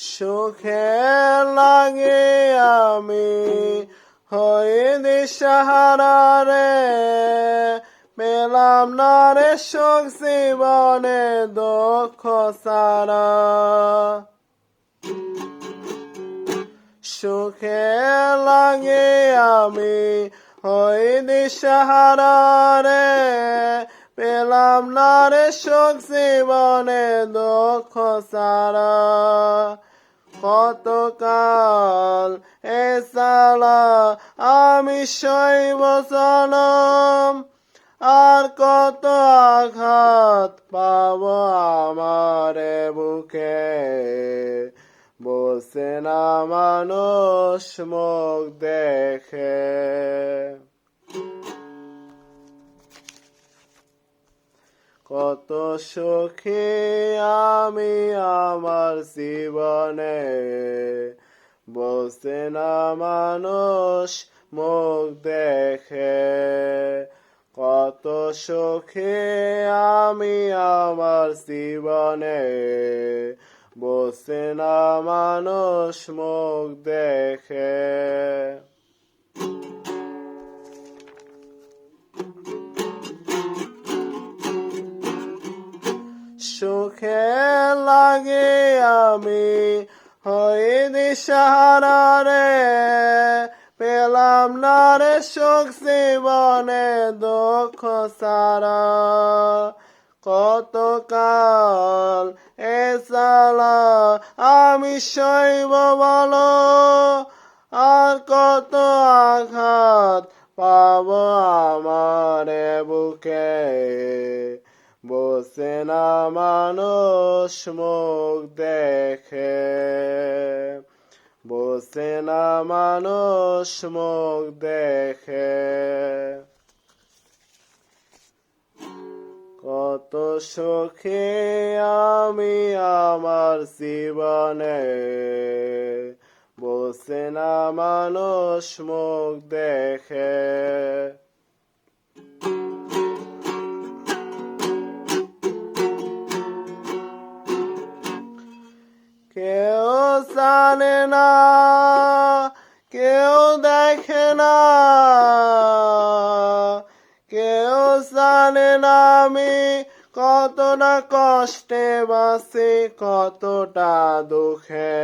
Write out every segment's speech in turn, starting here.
সুখে লাগে আমি, হয়ে দিশাহারা রে। পেলাম না রে সুখ জীবনে দুঃখ সারা সুখে লাগে আমি হই দিশাহারা রে। পেলাম না রে সুখ জীবনে দুঃখ সারা কতকাল এ সালা আমি শৈব সনম আর কত আঘাত পাব আমার বুকে? বসে না মানুষ মুখ দেখে। কত সুখী আমি আমার জীবনে। বসে না মানুষ মুখ দেখে। কত সুখে আমি আমার জীবনে। বসে না মানুষ মুখ দেখে। সুখে লাগে আমি, হয়ে দিশাহারা রে। পেলাম না রে সুখ জীবনে দুঃখ সারা। কতকাল এ সালা আমি শৈব বলো, আর কত আঘাত পাব আমার বুকে। বসে না মানুষ মুখ দেখে। বসে না মানুষ মুখ দেখে। কত সুখে আমি আমার জীবনে। বসে না মানুষ মুখ দেখে। জানে না, কেউ দেখে না, কেউ জানে না আমি কত না কষ্টে বাসি কতটা দুঃখে।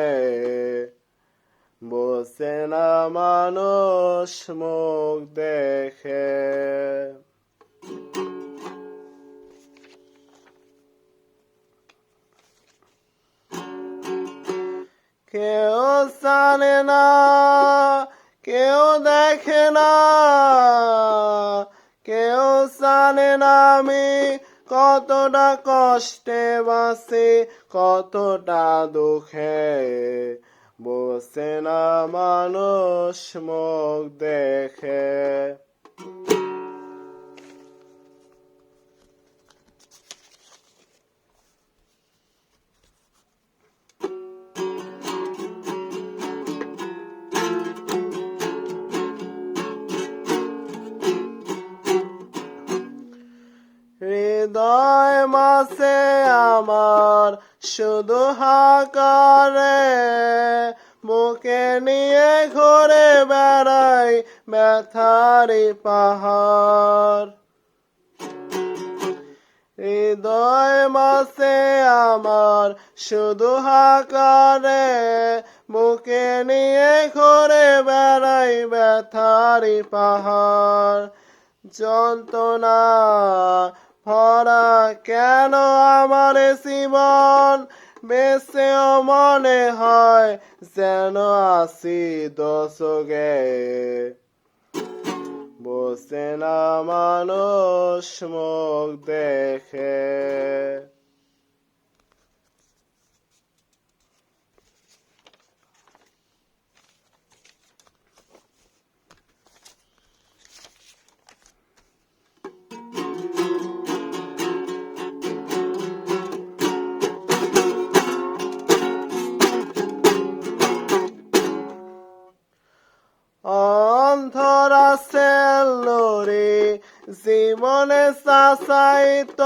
বসে না মানুষ মুখ দেখে। আমি কতটা কষ্টে বাসে কতটা দুঃখে। বসে না মানুষ মুখ দেখে। মাসে আমার শুধু হাকারে। মুখে নিয়ে ঘুরে বেড়াই ব্যথারি পাহাড়। হৃদয় মাসে আমার শুধু হাকারে। বুকে নিয়ে ঘুরে বেড়াই ব্যথারি পাহাড়। যন্ত্রণা ভরা কেন আমার জীবন? বেশেও মনে হয় যেন আসি দশকে বসে না মানুষ মুখ দেখে। সেলোরে জীবনে চাচাইত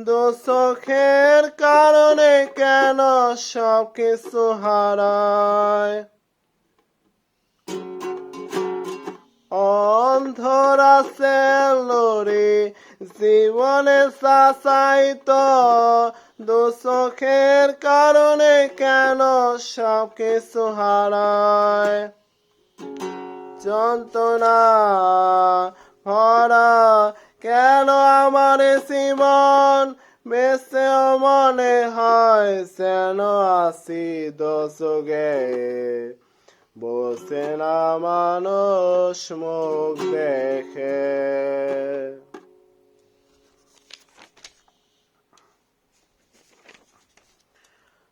দোষখের কারণে কেন সব কিছু হারায়? অন্ধরা সেলরি জীবনে শাসাইত দোষখের কারণে কেন সব কিছু হারায়? যন্ত্রণা ভরা কেন আমার জীবন বেশে মনে হয় যেন আসি দশকে বসে না মানুষ মুখ দেখে।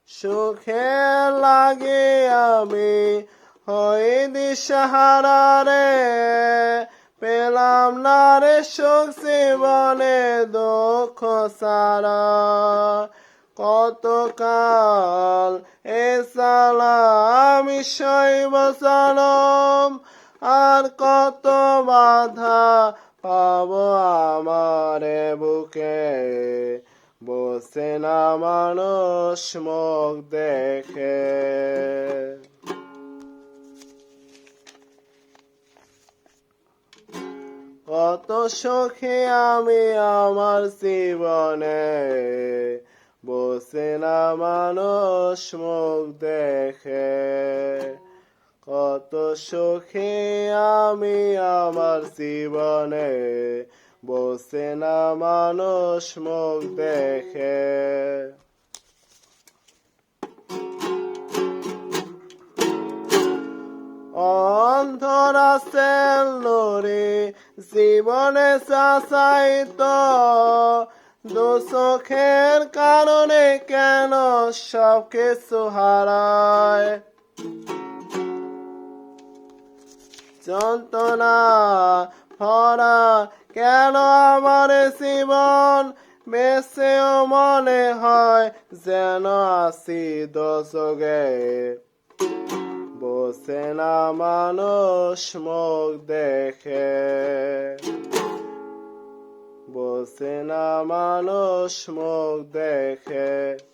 সুখে লাগে আমি হই দিশাহারা রে। পেলাম না রে সুখ, জীবনে দুঃখ সারা কতকাল এ সালামি শৈব সালম, আর কত বাধা পাব আমারে বুকে। বসে না মানুষ মুখ দেখে। কত সুখে আমি আমার জীবনে বসে না মানুষ মুখ দেখে। কত সুখে আমি আমার জীবনে বসে না মানুষ মুখ দেখে। অন্ধরা সেলরে জীবনে চাচাইত দোষখের কারণে কেন সব কিছু হারায়? যন্ত্রণা, ভরা, কেন আমার জীবন বেশেও মনে হয় যেন আসি দশকে বসে না মানুষ মুখ দেখে। বসে না মানুষ মুখ দেখে।